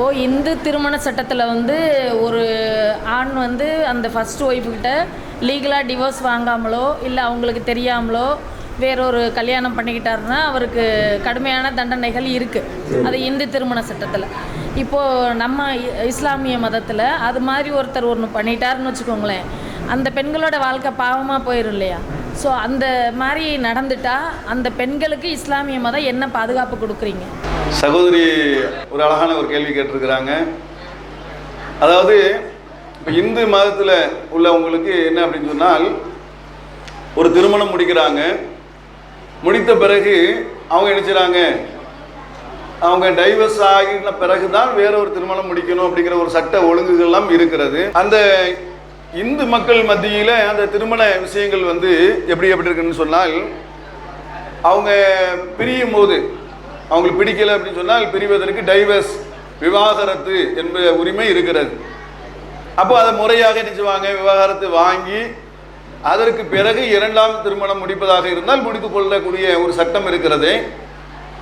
இப்போது இந்து திருமண சட்டத்தில் வந்து ஒரு ஆண் வந்து அந்த ஃபஸ்ட் ஒய்ஃபுக்கிட்ட லீகலாக டிவோர்ஸ் வாங்காமலோ இல்லை அவங்களுக்கு தெரியாமலோ வேறொரு கல்யாணம் பண்ணிக்கிட்டாருன்னா அவருக்கு கடுமையான தண்டனைகள் இருக்குது அது இந்து திருமண சட்டத்தில். இப்போது நம்ம இஸ்லாமிய மதத்தில் அது மாதிரி ஒருத்தர் ஒன்று பண்ணிட்டாருன்னு வச்சுக்கோங்களேன். அந்த பெண்களோட வாழ்க்கை பாவமாக போயிடும் இல்லையா? ஸோ அந்த மாதிரி நடந்துட்டா அந்த பெண்களுக்கு இஸ்லாமிய மதம் என்ன பாதுகாப்பு கொடுக்குறீங்க? சகோதரி ஒரு அழகான ஒரு கேள்வி கேட்டிருக்கிறாங்க. அதாவது இப்போ இந்து மதத்தில் உள்ளவங்களுக்கு என்ன அப்படின்னு சொன்னால் ஒரு திருமணம் முடிக்கிறாங்க. முடித்த பிறகு அவங்க என்ன அவங்க டைவர்ஸ் ஆகின பிறகு தான் வேற ஒரு திருமணம் முடிக்கணும் அப்படிங்கிற ஒரு சட்ட ஒழுங்குகள்லாம் இருக்கிறது. அந்த இந்து மக்கள் மத்தியில் அந்த திருமண விஷயங்கள் வந்து எப்படி எப்படி இருக்குன்னு சொன்னால் அவங்க பிரியும் போது அவங்களுக்கு பிடிக்கல அப்படின்னு சொன்னால் பிரிவதற்கு டைவர்ஸ் விவாகரத்து என்ப உரிமை இருக்கிறது. அப்போ அதை முறையாக என்ன செய்வாங்க? விவாகரத்து வாங்கி அதற்கு பிறகு இரண்டாம் திருமணம் முடிப்பதாக இருந்தால் முடித்து கொள்ளக்கூடிய ஒரு சட்டம் இருக்கிறது.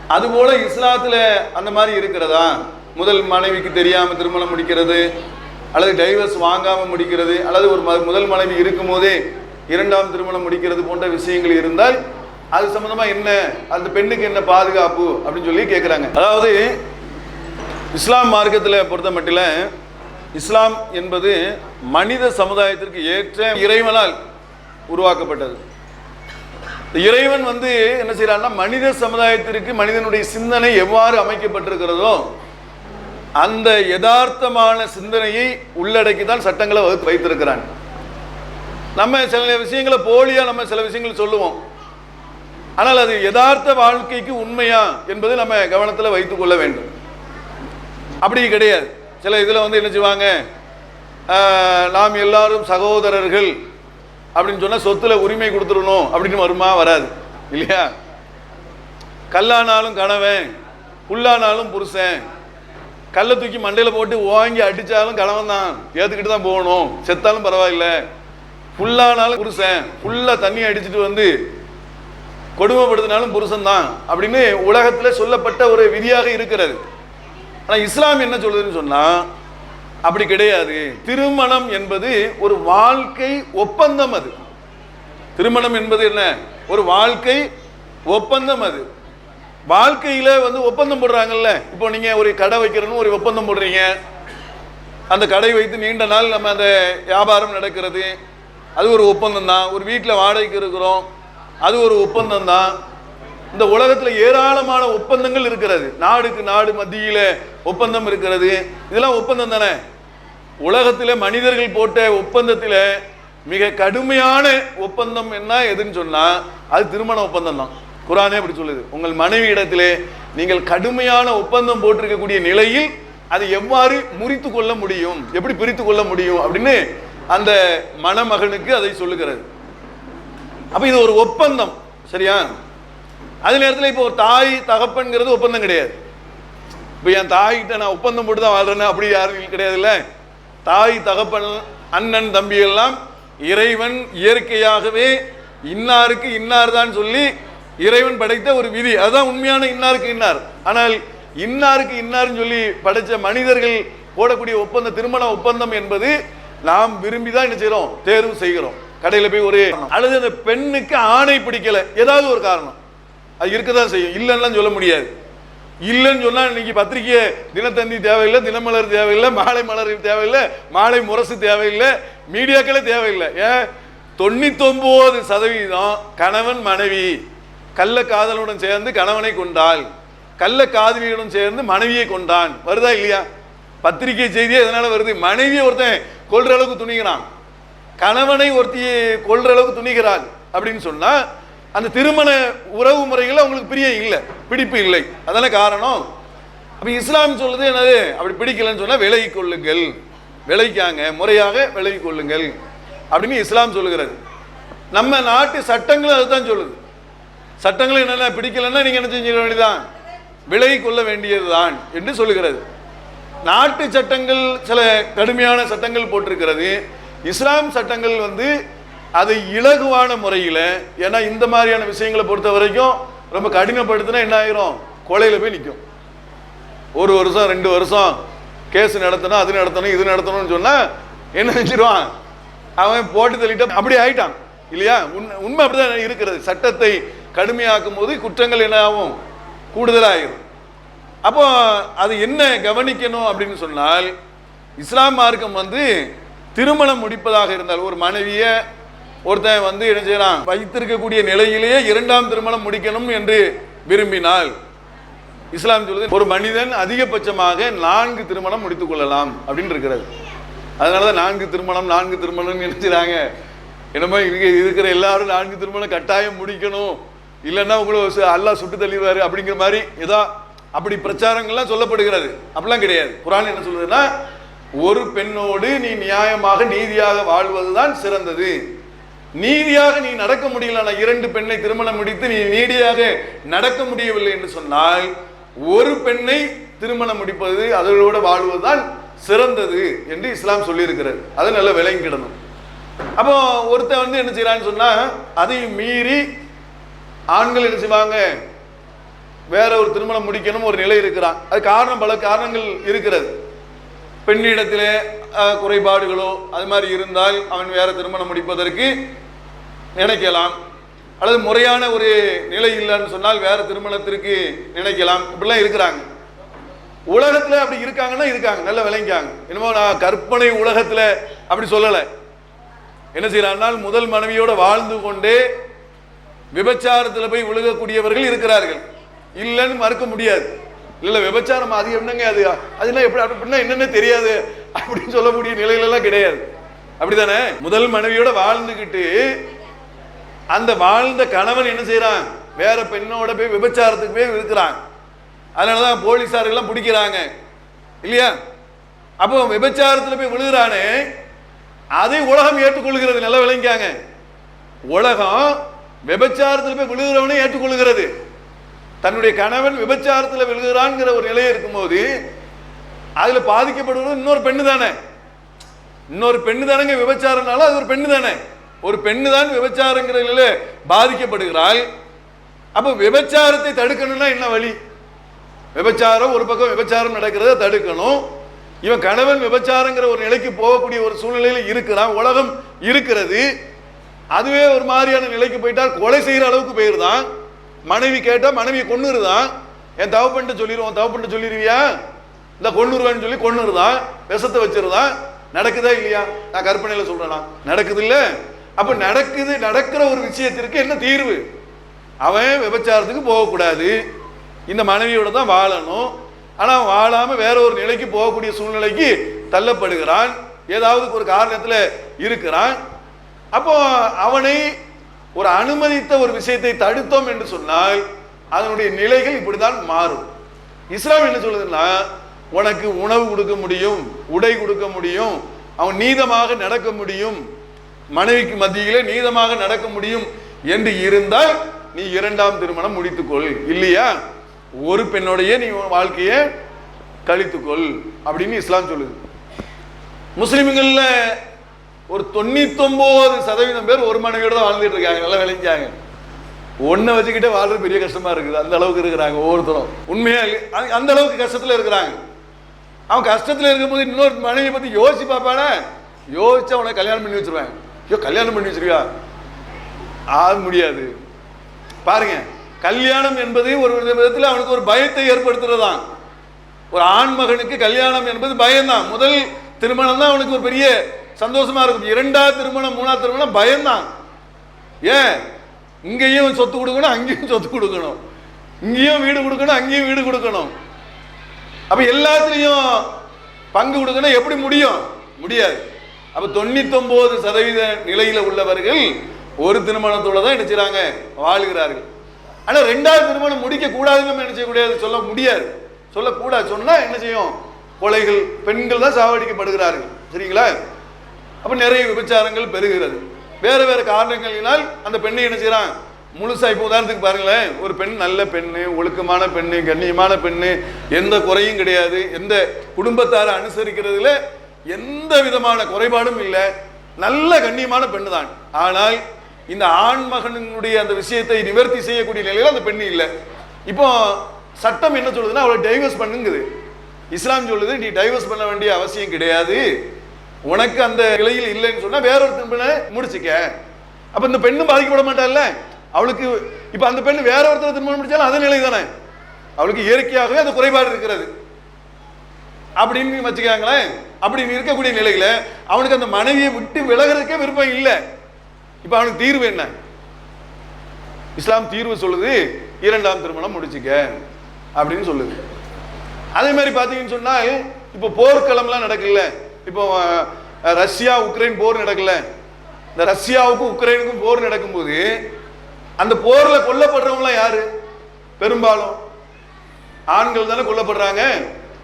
அதுபோல இஸ்லாத்தில் அந்த மாதிரி இருக்கிறதா? முதல் மனைவிக்கு தெரியாமல் திருமணம் முடிக்கிறது அல்லது டைவர்ஸ் வாங்காமல் முடிக்கிறது அல்லது ஒரு ம- முதல் மனைவி இருக்கும் போதே இரண்டாம் திருமணம் முடிக்கிறது போன்ற விஷயங்கள் இருந்தால் அது சம்பந்தமா என்ன? அந்த பெண்ணுக்கு என்ன பாதுகாப்பு? அப்படின்னு சொல்லி கேட்குறாங்க அதாவது இஸ்லாம் மார்க்கத்தில் பொறுத்த மட்டில் இஸ்லாம் என்பது மனித சமுதாயத்திற்கு ஏற்ற இறைவனால் உருவாக்கப்பட்டது. இந்த இறைவன் வந்து என்ன செய்யறான்னா மனித சமுதாயத்திற்கு மனிதனுடைய சிந்தனை எவ்வாறு அமைக்கப்பட்டிருக்கிறதோ அந்த யதார்த்தமான சிந்தனையை உள்ளடக்கி தான் சட்டங்களை வகுத்து வைத்திருக்கிறான். நம்ம சில விஷயங்களை போலியா நம்ம சில விஷயங்கள் சொல்லுவோம். ஆனால் அது யதார்த்த வாழ்க்கைக்கு உண்மையா என்பது நம்ம கவனத்தில் வைத்துக் கொள்ள வேண்டும். அப்படி கிடையாது. சில இதில் வந்து என்ன செய்வாங்க? நாம் எல்லாரும் சகோதரர்கள் அப்படின்னு சொன்னால் சொத்துல உரிமை கொடுத்துடணும் அப்படின்னு வருமா? வராது. இல்லையா? கல்லானாலும் கணவன் புல்லானாலும் புருஷன். கல்லை தூக்கி மண்டையில் போட்டு ஓங்கி அடித்தாலும் கணவன் தான். ஏற்றுக்கிட்டு தான் போகணும். செத்தாலும் பரவாயில்ல. புல்லானாலும் புருஷன். ஃபுல்லாக தண்ணி அடிச்சுட்டு வந்து கொடுமைப்படுத்தினாலும் புருஷன் தான் அப்படின்னு உலகத்தில் சொல்லப்பட்ட ஒரு விதியாக இருக்கிறது. ஆனால் இஸ்லாம் என்ன சொல்லுதுன்னு சொன்னால் அப்படி கிடையாது. திருமணம் என்பது ஒரு வாழ்க்கை ஒப்பந்தம் அது. திருமணம் என்பது என்ன? ஒரு வாழ்க்கை ஒப்பந்தம் அது. வாழ்க்கையில் வந்து ஒப்பந்தம் போடுறாங்கல்ல. இப்போ நீங்கள் ஒரு கடை வைக்கிறன்னு ஒரு ஒப்பந்தம் போடுறீங்க. அந்த கடை வைத்து நீண்ட நாள் நம்ம அந்த வியாபாரம் நடக்கிறது. அது ஒரு ஒப்பந்தம் தான். ஒரு வீட்டில் வாடகைக்கு இருக்கிறோம். அது ஒரு ஒப்பந்தம் தான் இந்த உலகத்தில் ஏராளமான ஒப்பந்தங்கள் இருக்கிறது. நாடுக்கு நாடு மத்தியில் ஒப்பந்தம் இருக்கிறது. இதெல்லாம் ஒப்பந்தம் தானே? உலகத்தில் மனிதர்கள் போட்ட ஒப்பந்தத்தில் மிக கடுமையான ஒப்பந்தம் என்ன எதுன்னு சொன்னால் அது திருமண ஒப்பந்தம் தான் குரானே அப்படி சொல்லுது. உங்கள் மனைவி இடத்திலே நீங்கள் கடுமையான ஒப்பந்தம் போட்டிருக்கக்கூடிய நிலையில் அதை எவ்வாறு முறித்து கொள்ள முடியும்? எப்படி பிரித்து கொள்ள முடியும்? அப்படின்னு அந்த மணமகனுக்கு அதை சொல்லுகிறது. அப்போ இது ஒரு ஒப்பந்தம் சரியா? அதே நேரத்தில் இப்போ ஒரு தாய் தகப்பன்கிறது ஒப்பந்தம் கிடையாது. இப்போ என் தாய்கிட்ட நான் ஒப்பந்தம் போட்டு தான் வாழ்கிறேன்னு அப்படி யாரும் கிடையாதுல்ல? தாய் தகப்பன் அண்ணன் தம்பி எல்லாம் இறைவன் இயற்கையாகவே இன்னாருக்கு இன்னார் தான் சொல்லி இறைவன் படைத்த ஒரு விதி. அதுதான் உண்மையான இன்னாருக்கு இன்னார். ஆனால் இன்னாருக்கு இன்னார்னு சொல்லி படைத்த மனிதர்கள் போடக்கூடிய ஒப்பந்த திருமண ஒப்பந்தம் என்பது நாம் விரும்பி தான் என்ன செய்கிறோம் தேர்வு செய்கிறோம். கடையில போய் ஒரு அல்லது அந்த பெண்ணுக்கு ஆணை பிடிக்கல. ஏதாவது ஒரு காரணம். அது இருக்கதான் செய்யும். இல்லைன்னா சொல்ல முடியாது. இல்லைன்னு சொன்னா இன்னைக்கு பத்திரிக்கை தினத்தந்தி தேவையில்லை தினமலர் தேவையில்லை மாலை மலர் தேவையில்லை மாலை முரசு தேவையில்லை மீடியாக்களே தேவையில்லை. ஏன்? தொண்ணூத்தொன்பது சதவீதம் கணவன் மனைவி. கள்ள காதலுடன் சேர்ந்து கணவனை கொண்டாள் கள்ள காதலியுடன் சேர்ந்து மனைவியை கொண்டான் வருதா இல்லையா? பத்திரிகை செய்தியே எதனால வருது? மனைவியை ஒருத்தன் கொல்ற அளவுக்கு துணிகிறான். கணவனை ஒருத்தி கொள்ற அளவுக்கு துணிகிறாள் அப்படின்னு சொன்னால் அந்த திருமண உறவு முறைகள் அவங்களுக்கு பிரியம் இல்லை பிடிப்பு இல்லை. அதெல்லாம் காரணம்? அப்போ இஸ்லாம் சொல்லுது என்னது? அப்படி பிடிக்கலன்னு சொன்னால் விலகி கொள்ளுங்கள். விளைக்காங்க முறையாக விலகி கொள்ளுங்கள். அப்படின்னு இஸ்லாம் சொல்லுகிறது. நம்ம நாட்டு சட்டங்களும் அதுதான் சொல்லுது. சட்டங்களும் என்னென்ன? பிடிக்கலன்னா நீங்கள் என்ன செஞ்சிட வேண்டியதான் விலகி கொள்ள வேண்டியதுதான் என்று சொல்லுகிறது. நாட்டு சட்டங்கள் சில கடுமையான சட்டங்கள் போட்டிருக்கிறது. இஸ்லாம் சட்டங்கள் வந்து அது இலகுவான முறையில் ஏன்னா இந்த மாதிரியான விஷயங்களை பொறுத்த வரைக்கும் ரொம்ப கடினப்படுத்தினா என்ன ஆயிரும்? கொலையில் போய் நிற்கும் ஒரு வருஷம் ரெண்டு வருஷம் கேஸ் நடத்தணும் அது நடத்தணும் இது நடத்தணும்னு சொன்னால் என்ன செஞ்சிருவான்? அவன் போட்டு தள்ளிட்டு அப்படி ஆயிட்டான். இல்லையா? உண்மை உண்மை அப்படிதான் இருக்கிறது. சட்டத்தை கடுமையாக்கும் போது குற்றங்கள் என்ன ஆகும்? கூடுதலாகிடும் அப்போ அது என்ன கவனிக்கணும் அப்படின்னு சொன்னால் இஸ்லாம் மார்க்கம் வந்து திருமணம் முடிப்பதாக இருந்தால் ஒரு மனைவியை ஒருத்தன் வந்து என்ன செய்யறான்? வைத்திருக்கக்கூடிய நிலையிலேயே இரண்டாம் திருமணம் முடிக்கணும் என்று விரும்பினால் இஸ்லாம் சொல்லுது ஒரு மனிதன் அதிகபட்சமாக நான்கு திருமணம் முடித்துக் கொள்ளலாம் அப்படின்னு இருக்கிறது. அதனால தான் நான்கு திருமணம் நான்கு திருமணம் நினைச்சுறாங்க என்னமோ இருக்க இருக்கிற எல்லாரும் நான்கு திருமணம் கட்டாயம் முடிக்கணும். இல்லைன்னா உங்களை அல்லா அல்லாஹ் சுட்டு தள்ளிடுவாரு அப்படிங்கிற மாதிரி ஏதோ அப்படி பிரச்சாரங்கள்லாம் சொல்லப்படுகிறது. அப்படிலாம் கிடையாது. குரான் என்ன சொல்லுதுன்னா ஒரு பெண்ணோடு நீ நியாயமாக நீதியாக வாழ்வதுதான் சிறந்தது. நீதியாக நீ நடக்க முடியல இரண்டு பெண்ணை திருமணம் முடித்து நீ நீதியாக நடக்க முடியவில்லை என்று சொன்னால் ஒரு பெண்ணை திருமணம் முடிப்பது அதோட வாழ்வதுதான் சிறந்தது என்று இஸ்லாம் சொல்லியிருக்கிறது. அது நல்ல விளங்கிடணும் அப்போ ஒருத்தன் வந்து என்ன செய்யறான்னு சொன்னா அதையும் மீறி ஆண்கள் என்ன செய்வாங்க வேற ஒரு திருமணம் முடிக்கணும் ஒரு நிலை இருக்கிறான். அது காரணம் பல காரணங்கள் இருக்கிறது. பெண்ணிடத்திலே குறைபாடுகளோ அது மாதிரி இருந்தால் அவன் வேற திருமணம் முடிப்பதற்கு நினைக்கலாம். அல்லது முறையான ஒரு நிலை இல்லைன்னு சொன்னால் வேற திருமணத்திற்கு நினைக்கலாம். இப்படிலாம் இருக்கிறாங்க. உலகத்தில் அப்படி இருக்காங்கன்னா இருக்காங்க நல்ல விளங்கிக்காங்க. என்னமோ நான் கற்பனை உலகத்தில் அப்படி சொல்லலை. என்ன செய்யறாங்கன்னா முதல் மனைவியோட வாழ்ந்து கொண்டே விபச்சாரத்தில் போய் விழுகக்கூடியவர்கள் இருக்கிறார்கள். இல்லைன்னு மறுக்க முடியாது. இல்லை விபச்சாரம் அது என்னங்க அது? அதெல்லாம் எப்படி அப்படின்னா என்னன்னு தெரியாது. அப்படின்னு சொல்லக்கூடிய நிலையிலலாம் கிடையாது. அப்படிதானே? முதல் மனைவியோட வாழ்ந்துக்கிட்டு அந்த வாழ்ந்த கணவன் என்ன செய்யறான் வேற பெண்ணோட போய் விபச்சாரத்துக்கு போய் இருக்கிறான். அதனாலதான் போலீசாரெல்லாம் பிடிக்கிறாங்க. இல்லையா? அப்போ விபச்சாரத்தில் போய் விழுகிறானே அதை உலகம் ஏற்றுக்கொள்கிறது நல்லா விளங்கிக்காங்க. உலகம் விபச்சாரத்தில் போய் விழுகிறவனே ஏற்றுக்கொள்கிறது. தன்னுடைய கணவன் விபச்சாரத்தில் விழுகிறான்ங்கிற ஒரு நிலை இருக்கும்போது அதில் பாதிக்கப்படுவது இன்னொரு பெண்ணு தானே. இன்னொரு பெண்ணு தானங்க விபச்சாரம்னால அது ஒரு பெண்ணு தானே. ஒரு பெண்ணு தான் விபச்சாரங்கிற நிலையில பாதிக்கப்படுகிறாள். அப்போ விபச்சாரத்தை தடுக்கணும்னா என்ன வழி? விபச்சாரம் ஒரு பக்கம் விபச்சாரம் நடக்கிறத தடுக்கணும். இவன் கணவன் விபச்சாரங்கிற ஒரு நிலைக்கு போகக்கூடிய ஒரு சூழ்நிலையில் இருக்கிறான் உலகம் இருக்கிறது. அதுவே ஒரு மாதிரியான நிலைக்கு போயிட்டால் கொலை செய்கிற அளவுக்கு போயிருதான் மனைவி கேட்டா மனைவியை கொன்னுருதான் என் தவப்பன்ட்டு சொல்லிடுவோம் தவப்பன்ட்டு சொல்லிடுவியா இந்த கொன்னுருவேன்னு சொல்லி கொன்னுருதான் விஷத்தை வச்சிருதான் நடக்குதா இல்லையா? நான் கற்பனையில சொல்றேனா. நடக்குது இல்ல? அப்ப நடக்குது நடக்கிற ஒரு விஷயத்திற்கு என்ன தீர்வு? அவன் விபச்சாரத்துக்கு போகக்கூடாது. இந்த மனைவியோட தான் வாழணும். ஆனால் அவன் வேற ஒரு நிலைக்கு போகக்கூடிய சூழ்நிலைக்கு தள்ளப்படுகிறான். ஏதாவது ஒரு காரணத்தில் இருக்கிறான். அப்போ அவனை ஒரு அனுமதித்த ஒரு விஷயத்தை தடுத்தோம் என்று சொன்னால் அதனுடைய நிலைகள் இப்படிதான் மாறும். இஸ்லாம் என்ன சொல்லுதுன்னா உனக்கு உணவு கொடுக்க முடியும் உடை கொடுக்க முடியும் அவன் நீதமாக நடக்க முடியும் மனைவிக்கு மத்தியிலே நீதமாக நடக்க முடியும் என்று இருந்தால் நீ இரண்டாம் திருமணம் முடித்துக்கொள். இல்லையா? ஒரு பெண்ணோடையே நீ உன் வாழ்க்கையை கழித்துக்கொள் அப்படின்னு இஸ்லாம் சொல்லுது. முஸ்லிம்கள்ல ஒரு தொண்ணூத்தொன்பது சதவீதம் பேர் ஒரு மனைவியோட தான் வாழ்ந்துட்டு இருக்காங்க நல்லா விளைஞ்சாங்க ஒன்றை வச்சுக்கிட்டே வாழ்றது பெரிய கஷ்டமா இருக்குது. அந்த அளவுக்கு இருக்கிறாங்க ஒவ்வொருத்தரும். உண்மையா அந்த- அந்த அளவுக்கு கஷ்டத்துல இருக்கிறாங்க. அவன் கஷ்டத்துல இருக்கும்போது இன்னொரு மனைவியை பத்தி யோசிச்சு பார்ப்பானே? யோசிச்சு அவனை கல்யாணம் பண்ணி வச்சிருவாங்க. ஐயோ கல்யாணம் பண்ணி வச்சிருக்கா? ஆக முடியாது. பாருங்க கல்யாணம் என்பது ஒரு விதத்தில் அவனுக்கு ஒரு பயத்தை ஏற்படுத்துறதுதான். ஒரு ஆண் மகனுக்கு கல்யாணம் என்பது பயம்தான். முதல் திருமணம் தான் அவனுக்கு ஒரு பெரிய சந்தோஷமா இருக்கும். இரண்டாவது திருமணம் மூணாவது திருமணம் பயம்தான். ஏன்? இங்கேயும் சொத்து கொடுக்கணும் அங்கேயும் சொத்து கொடுக்கணும். இங்கேயும் வீடு கொடுக்கணும் அங்கேயும் வீடு கொடுக்கணும். அப்ப எல்லாத்துலயும் பங்கு கொடுக்கணும். எப்படி முடியும்? முடியாது. அப்ப தொண்ணூத்தொன்பது சதவீத நிலையில உள்ளவர்கள் ஒரு திருமணத்தோட தான் என்ன வாழ்கிறார்கள். ஆனா ரெண்டாவது திருமணம் முடிக்க கூடாதுன்னு நம்ம என்ன சொல்ல முடியாது. சொல்லக்கூடாது. சொன்னா என்ன செய்யும்? கொலைகள் பெண்கள் தான் சாவடிக்கப்படுகிறார்கள். சரிங்களா? அப்போ நிறைய விபச்சாரங்கள் பெறுகிறது வேறு வேறு காரணங்களினால் அந்த பெண்ணை என்ன செய்கிறான் முழுசாக இப்போ உதாரணத்துக்கு பாருங்களேன். ஒரு பெண் நல்ல பெண்ணு ஒழுக்கமான பெண்ணு கண்ணியமான பெண்ணு எந்த குறையும் கிடையாது. எந்த குடும்பத்தாரை அனுசரிக்கிறதுல எந்த விதமான குறைபாடும் இல்லை. நல்ல கண்ணியமான பெண்ணு தான் ஆனால் இந்த ஆண் மகனுடைய அந்த விஷயத்தை நிவர்த்தி செய்யக்கூடிய நிலையில் அந்த பெண்ணு இல்லை. இப்போ சட்டம் என்ன சொல்லுதுன்னா அவளை டைவர்ஸ் பண்ணுங்குது. இஸ்லாம் சொல்லுது நீ டைவர்ஸ் பண்ண வேண்டிய அவசியம் கிடையாது. உனக்கு அந்த நிலையில் இல்லைன்னு சொன்னா வேற ஒரு திருமண முடிச்சுக்க. அப்ப இந்த பெண்ணும் பாதிக்கப்பட மாட்டாள்ல? அவளுக்கு இப்ப அந்த பெண் வேற ஒருத்தர் திருமணம் முடிச்சாலும் அதே நிலை தானே? அவளுக்கு இயற்கையாகவே அந்த குறைபாடு இருக்கிறது. அப்படின்னு வச்சுக்காங்களேன். அப்படின்னு இருக்கக்கூடிய நிலையில அவனுக்கு அந்த மனைவியை விட்டு விலகிறதுக்கே விருப்பம் இல்லை. இப்ப அவனுக்கு தீர்வு என்ன? இஸ்லாம் தீர்வு சொல்லுது இரண்டாம் திருமணம் முடிச்சுக்க அப்படின்னு சொல்லுது. அதே மாதிரி பார்த்தீங்கன்னு சொன்னால் இப்போ போர்க்களம்லாம் நடக்கல. இப்போ ரஷ்யா உக்ரைன் போர் நடக்கல. இந்த ரஷ்யாவுக்கும் உக்ரைனுக்கும் போர் நடக்கும்போது அந்த போர்ல கொல்லப்படுறவங்களாம் யாரு? பெரும்பாலும் ஆண்கள் தானே கொல்லப்படுறாங்க.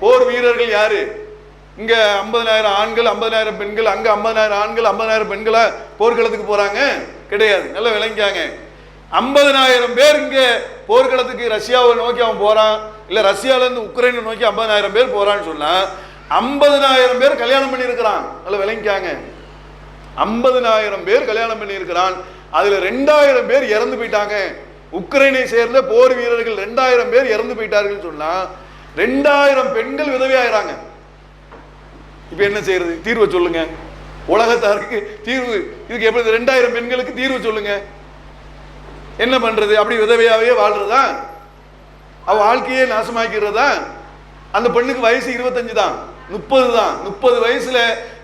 போர் வீரர்கள் யாரு? இங்க ஐம்பதனாயிரம் ஆண்கள் ஐம்பதனாயிரம் பெண்கள் அங்க ஐம்பதனாயிரம் ஆண்கள் ஐம்பதனாயிரம் பெண்களா போர்க்களத்துக்கு போறாங்க? கிடையாது. நல்லா விளங்கிக்காங்க. ஐம்பதனாயிரம் பேர் இங்க போர்க்களத்துக்கு ரஷ்யாவை நோக்கி அவன் போறான். இல்ல ரஷ்யால இருந்து உக்ரைனை நோக்கி ஐம்பதனாயிரம் பேர் போறான்னு சொன்னா ஐம்பதனாயிரம் பேர் கல்யாணம் பண்ணியிருக்கிறான். நல்லா விளங்கிக்காங்க. ஐம்பதனாயிரம் பேர் கல்யாணம் பண்ணியிருக்கிறான். அதில் அதுல ரெண்டாயிரம் பேர் இறந்து போயிட்டாங்க. உக்ரைனை சேர்ந்த போர் வீரர்கள் ரெண்டாயிரம் பேர் இறந்து போயிட்டார்கள் சொன்னா ரெண்டாயிரம் பெண்கள் விதவையாகிறாங்க இப்ப என்ன செய்யறது? தீர்வை சொல்லுங்க. உலகத்தாருக்கு தீர்வு இதுக்கு எப்படி ரெண்டாயிரம் பெண்களுக்கு தீர்வு சொல்லுங்க? என்ன பண்றது? அப்படி விதவையாவே வாழ்றதா? அவ வாழ்க்கையே நாசமாக்கிறதா அந்த பெண்ணுக்கு வயசு இருபத்தஞ்சு தான் முப்பது தான். முப்பது வயசுல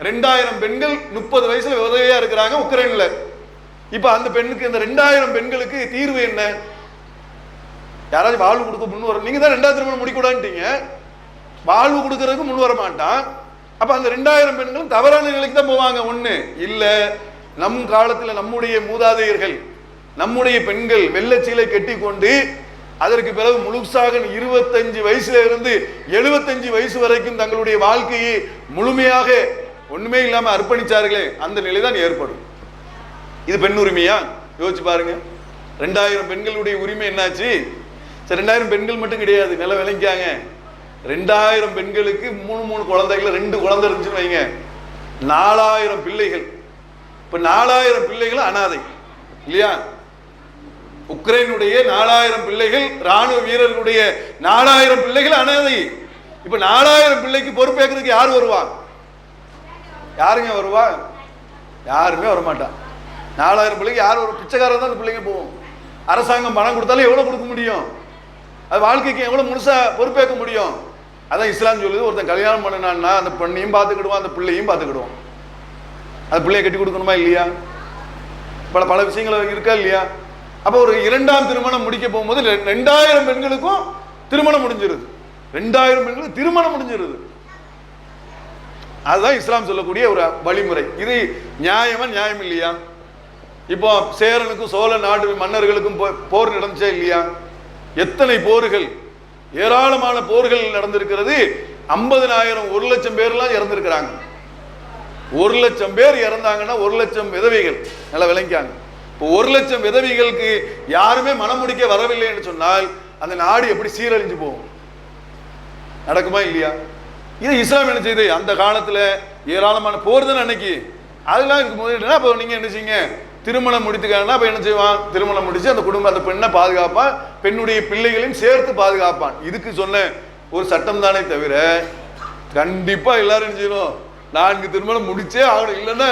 ரெண்டாயிரம் பெண்கள் முப்பது வயசுல விதவையா இருக்கிறாங்க உக்ரைன்ல. இப்ப அந்த பெண்ணுக்கு இந்த ரெண்டாயிரம் பெண்களுக்கு தீர்வு என்ன? யாராச்சும் வாழ்வு கொடுக்க முன் வர நீங்க தான் ரெண்டாயிரம் திருமணம் முடிக்கூடாதுட்டீங்க வாழ்வு கொடுக்கறதுக்கு முன் வர மாட்டான். அப்ப அந்த ரெண்டாயிரம் பெண்களும் தவறான நிலைக்கு தான் போவாங்க. ஒண்ணு இல்ல நம் காலத்துல நம்முடைய மூதாதையர்கள் நம்முடைய பெண்கள் வெள்ளச்சீலை கட்டி கொண்டு அதற்கு பிறகு முழுசாக இருபத்தஞ்சு வயசுல இருந்து எழுபத்தஞ்சு வயசு வரைக்கும் தங்களுடைய வாழ்க்கையை முழுமையாக ஒண்ணுமே இல்லாம அர்ப்பணிச்சார்களே அந்த நிலை தான் ஏற்படும். இது பெண் உரிமையா? யோசிச்சு பாருங்க. ரெண்டாயிரம் பெண்களுடைய உரிமை என்னாச்சு? சரி ரெண்டாயிரம் பெண்கள் மட்டும் கிடையாது நில விளங்கிக்காங்க ரெண்டாயிரம் பெண்களுக்கு மூணு மூணு குழந்தைகள் ரெண்டு குழந்தை இருந்துச்சுன்னு வைங்க. நாலாயிரம் பிள்ளைகள். இப்ப நாலாயிரம் பிள்ளைகள் அனாதை. இல்லையா? உக்ரைனுடைய நாலாயிரம் பிள்ளைகள் ராணுவ வீரர்களுடைய நாலாயிரம் பிள்ளைகள் அனாதை. இப்ப நாலாயிரம் பிள்ளைக்கு பொறுப்பேற்கிறதுக்கு யார் வருவா? யாருங்க வருவா? யாருமே வரமாட்டான் நாலாயிரம் பிள்ளைக்கு யார் ஒரு பிச்சைக்காரர் தான் அந்த பிள்ளைங்க போகும். அரசாங்கம் பணம் கொடுத்தாலும் எவ்வளவு கொடுக்க முடியும்? அது வாழ்க்கைக்கு எவ்வளவு முழுசா பொறுப்பேற்க முடியும்? அதான் இஸ்லாம் சொல்லுது ஒருத்தன் கல்யாணம் பண்ணினான்னா அந்த பெண்ணையும் பார்த்துக்கிடுவான் அந்த பிள்ளையும் பார்த்துக்கிடுவோம் அந்த பிள்ளைய கட்டி கொடுக்கணுமா இல்லையா? பல பல விஷயங்கள் இருக்கா இல்லையா? அப்போ ஒரு இரண்டாம் திருமணம் முடிக்க போகும்போது ரெண்டாயிரம் பெண்களுக்கும் திருமணம் முடிஞ்சிருது. ரெண்டாயிரம் பெண்களுக்கு திருமணம் முடிஞ்சிருது. அதுதான் இஸ்லாம் சொல்லக்கூடிய ஒரு வழிமுறை. இது நியாயமா நியாயம் இல்லையா? இப்போ சேரனுக்கும் சோழ நாட்டு மன்னர்களுக்கும் போ- போர் நடந்துச்சா இல்லையா? எத்தனை போர்கள் ஏராளமான போர்கள் நடந்திருக்கிறது. ஐம்பதனாயிரம் ஒரு லட்சம் பேர்லாம் இறந்திருக்கிறாங்க. ஒரு லட்சம் பேர் இறந்தாங்கன்னா ஒரு லட்சம் விதவைகள் நல்லா விளங்கிக்காங்க இப்போ ஒரு லட்சம் விதவைகளுக்கு யாருமே மனம் முடிக்க வரவில்லை என்று சொன்னால் அந்த நாடு எப்படி சீரழிஞ்சு போகும்? நடக்குமா இல்லையா? இது இஸ்லாம் என்ன செய்யுது அந்த காலத்தில் ஏராளமான போர் தானே அன்னைக்கு. அதெல்லாம் இருக்கும்போது என்ன அப்போ நீங்கள் என்ன செய்யுங்க? திருமணம் முடித்துக்காங்கன்னா இப்போ என்ன செய்வான்? திருமணம் முடித்து அந்த குடும்ப அந்த பெண்ணை பாதுகாப்பான் பெண்ணுடைய பிள்ளைகளையும் சேர்த்து பாதுகாப்பான். இதுக்கு சொன்ன ஒரு சட்டம் தானே தவிர கண்டிப்பாக எல்லாரும் என்ன செய்யணும்? நான்கு திருமணம் முடிச்சே ஆகணும். இல்லைன்னா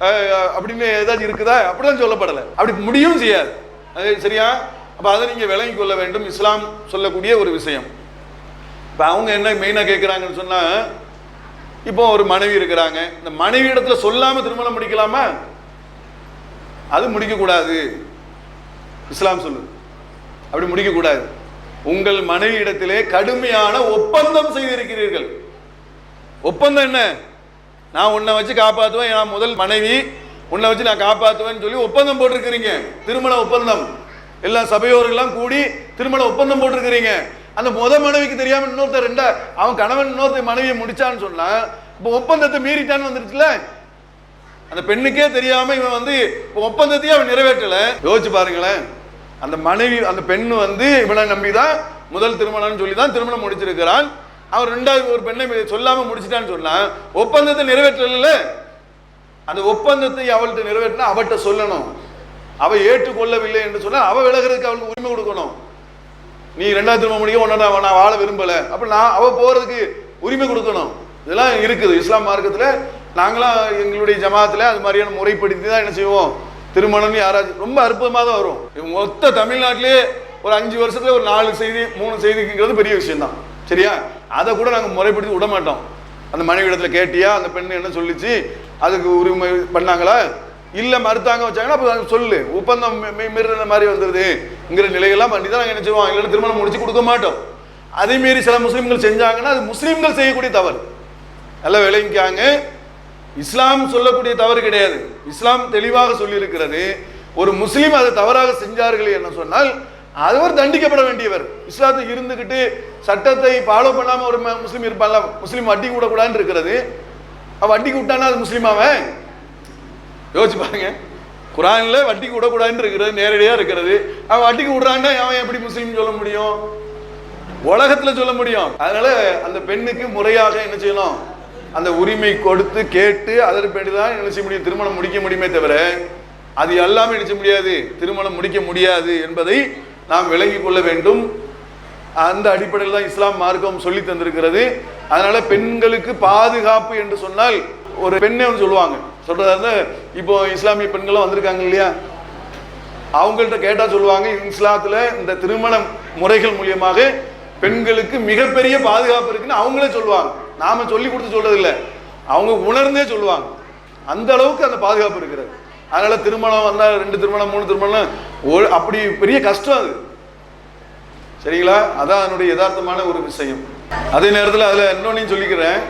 அப்படின்னு ஏதாச்சும் இருக்குதா? அப்படிதான் சொல்லப்படலை. அப்படி முடியும் செய்யாது. அது சரியா? அப்போ அதை நீங்கள் விளங்கி கொள்ள வேண்டும். இஸ்லாம் சொல்லக்கூடிய ஒரு விஷயம். இப்போ அவங்க என்ன மெயினாக கேட்குறாங்கன்னு சொன்னால் இப்போ ஒரு மனைவி இருக்கிறாங்க. இந்த மனைவி இடத்துல சொல்லாமல் திருமணம் முடிக்கலாமா? அது முடிக்கக்கூடாது. இஸ்லாம் சொல்லு அப்படி முடிக்கக்கூடாது. உங்கள் மனைவி இடத்திலே கடுமையான ஒப்பந்தம் செய்திருக்கிறீர்கள். ஒப்பந்தம் என்ன? நான் உன்னை வச்சு காப்பாற்றுவேன் நான் முதல் மனைவி. உன்னை வச்சு நான் காப்பாற்றுவேன்னு சொல்லி ஒப்பந்தம் போட்டிருக்கிறீங்க. திருமண ஒப்பந்தம். எல்லா சபையோர்கள்லாம் கூடி திருமண ஒப்பந்தம் போட்டிருக்கிறீங்க. அந்த முத மனைவிக்கு தெரியாம இன்னொருத்தர் ரெண்டா அவன் கணவன் இன்னொருத்த மனைவியை முடிச்சான்னு சொன்னா இப்போ ஒப்பந்தத்தை மீறிட்டான்னு வந்துருச்சுல? அந்த பெண்ணுக்கே தெரியாம இவன் வந்து இப்போ ஒப்பந்தத்தையே அவன் நிறைவேற்றல. யோசிச்சு பாருங்களேன். அந்த மனைவி அந்த பெண்ணு வந்து இவனை நம்பி தான் முதல் திருமணம்னு சொல்லி தான் திருமணம் முடிச்சிருக்கிறான். அவர் ரெண்டாவது ஒரு பெண்ணை சொல்லாமல் முடிச்சிட்டான்னு சொன்னால் ஒப்பந்தத்தை நிறைவேற்றல அந்த ஒப்பந்தத்தை அவள்கிட்ட நிறைவேற்றினா அவள்கிட்ட சொல்லணும். அவள் ஏற்றுக்கொள்ளவில்லை என்று சொன்னால் அவள் விலகிறதுக்கு அவளுக்கு உரிமை கொடுக்கணும். நீ ரெண்டாவது திரும்ப முடியும் ஒன்றா நான் நான் வாழ விரும்பலை. அப்ப நான் அவள் போகிறதுக்கு உரிமை கொடுக்கணும். இதெல்லாம் இருக்குது. இஸ்லாம் மார்க்கத்தில் நாங்களாம் எங்களுடைய ஜமாத்தில் அது மாதிரியான முறைப்படுத்தி தான் என்ன செய்வோம்? திருமணம்னு யாராச்சும் ரொம்ப அற்புதமாக தான் வரும். மொத்த தமிழ்நாட்டிலே ஒரு அஞ்சு வருஷத்துல ஒரு நாலு செய்தி மூணு செய்திங்கிறது பெரிய விஷயம் தான் சரியா? அதை கூட நாங்கள் முறைப்படுத்தி விட மாட்டோம். அந்த மனைவி இடத்துல கேட்டியா? அந்த பெண் என்ன சொல்லிச்சு? அதுக்கு உரிமை பண்ணாங்களா? இல்லை மறுத்தாங்க வச்சாங்கன்னா அப்போ சொல்லு. ஒப்பந்தம் மீறின மாதிரி வந்துருதுங்கிற நிலையெல்லாம் பண்ணி தான் நாங்கள் என்ன செய்வோம்? இல்லைன்னா திருமணம் முடிச்சு கொடுக்க மாட்டோம். அதே மீறி சில முஸ்லீம்கள் செஞ்சாங்கன்னா அது முஸ்லீம்கள் செய்யக்கூடிய தவறு. நல்லா விளைவிக்காங்க இஸ்லாம் சொல்லக்கூடிய தவறு கிடையாது. இஸ்லாம் தெளிவாக சொல்லியிருக்கிறது ஒரு முஸ்லீம் அதை தவறாக செஞ்சார்கள் என்ன சொன்னால் அவர் தண்டிக்கப்பட வேண்டியவர். இஸ்லாத்துக்கு இருந்துகிட்டு சட்டத்தை ஃபாலோ பண்ணாம ஒரு முஸ்லீம் இருப்பான்ல முஸ்லீம் வட்டி விடக்கூடாதுன்னு இருக்கிறது. அவன் வட்டிக்கு விட்டானா அது முஸ்லீம் அவன் யோசிச்சு பாருங்க. குரான்ல வட்டிக்கு விடக்கூடாதுன்னு இருக்கிறது நேரடியா இருக்கிறது. அவன் வட்டிக்கு விடுறான்னா அவன் எப்படி முஸ்லீம் சொல்ல முடியும்? உலகத்துல சொல்ல முடியும். அதனால அந்த பெண்ணுக்கு முறையாக என்ன செய்யணும்? அந்த உரிமை கொடுத்து கேட்டு அதற்கு தான் என்ன செய்ய முடியும்? திருமணம் முடிக்க முடியுமே தவிர அது எல்லாமே என்ன செய்ய முடியாது? திருமணம் முடிக்க முடியாது என்பதை நாம் விலகி கொள்ள வேண்டும். அந்த அடிப்படையில் தான் இஸ்லாம் மார்க்கம் சொல்லி தந்திருக்கிறது. அதனால பெண்களுக்கு பாதுகாப்பு என்று சொன்னால் ஒரு பெண்ணே ஒன்று சொல்லுவாங்க. சொல்றதா இருந்தா இப்போ இஸ்லாமிய பெண்களும் வந்திருக்காங்க இல்லையா? அவங்கள்ட்ட கேட்டால் சொல்லுவாங்க இஸ்லாத்தில் இந்த திருமண முறைகள் மூலியமாக பெண்களுக்கு மிகப்பெரிய பாதுகாப்பு இருக்குன்னு அவங்களே சொல்லுவாங்க. நாம சொல்லி கொடுத்து சொல்றதில்ல. அவங்க உணர்ந்தே சொல்லுவாங்க. அந்த அளவுக்கு அந்த பாதுகாப்பு இருக்கிறது. அதனால திருமணம் வந்தால் ரெண்டு திருமணம் மூணு திருமணம் ஒரு- அப்படி பெரிய கஷ்டம் அது. சரிங்களா? அதான் அதனுடைய யதார்த்தமான ஒரு விஷயம். அதே நேரத்தில் அதில் இன்னொன்னையும் சொல்லிக்கிறேன்.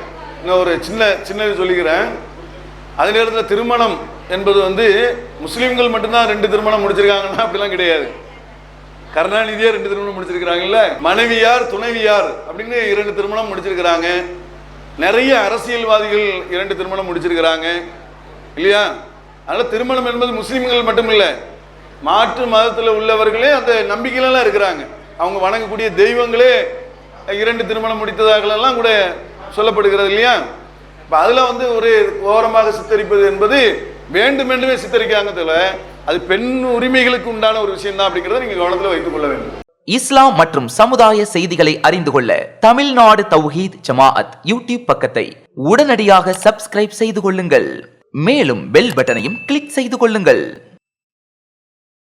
இன்னும் ஒரு சின்ன சின்னது சொல்லிக்கிறேன். அதே நேரத்தில் திருமணம் என்பது வந்து முஸ்லீம்கள் மட்டும்தான் ரெண்டு திருமணம் முடிச்சிருக்காங்கன்னா அப்படிலாம் கிடையாது. கருணாநிதியார் ரெண்டு திருமணம் முடிச்சிருக்கிறாங்கல்ல? மனைவியார் துணைவியார் அப்படின்னு இரண்டு திருமணம் முடிச்சிருக்கிறாங்க. நிறைய அரசியல்வாதிகள் இரண்டு திருமணம் முடிச்சிருக்கிறாங்க. இல்லையா? அதனால் திருமணம் என்பது முஸ்லீம்கள் மட்டும் இல்லை மாற்று மதத்தில் உள்ளவர்களே அந்த நம்பிக்கையிலலாம் இருக்கிறாங்க. அவங்க வணங்கக்கூடிய தெய்வங்களே இரண்டு திருமணம் முடித்ததாகலாம் கூட சொல்லப்படுகிறது இல்லையா? இப்போ அதில் வந்து ஒரு ஓரமாக சித்தரிப்பது என்பது வேண்டுமென்றுமே சித்தரிக்காங்க தவிர அது பெண் உரிமைகளுக்கு உண்டான ஒரு விஷயம் தான் அப்படிங்கிறத நீங்கள் கவனத்தில் வைத்துக் கொள்ள வேண்டும். இஸ்லாம் மற்றும் சமுதாய செய்திகளை அறிந்து கொள்ள தமிழ்நாடு தௌஹீத் ஜமாஅத் யூடியூப் பக்கத்தை உடனடியாக சப்ஸ்கிரைப் செய்து கொள்ளுங்கள். மேலும் பெல் பட்டனையும் கிளிக் செய்து கொள்ளுங்கள்.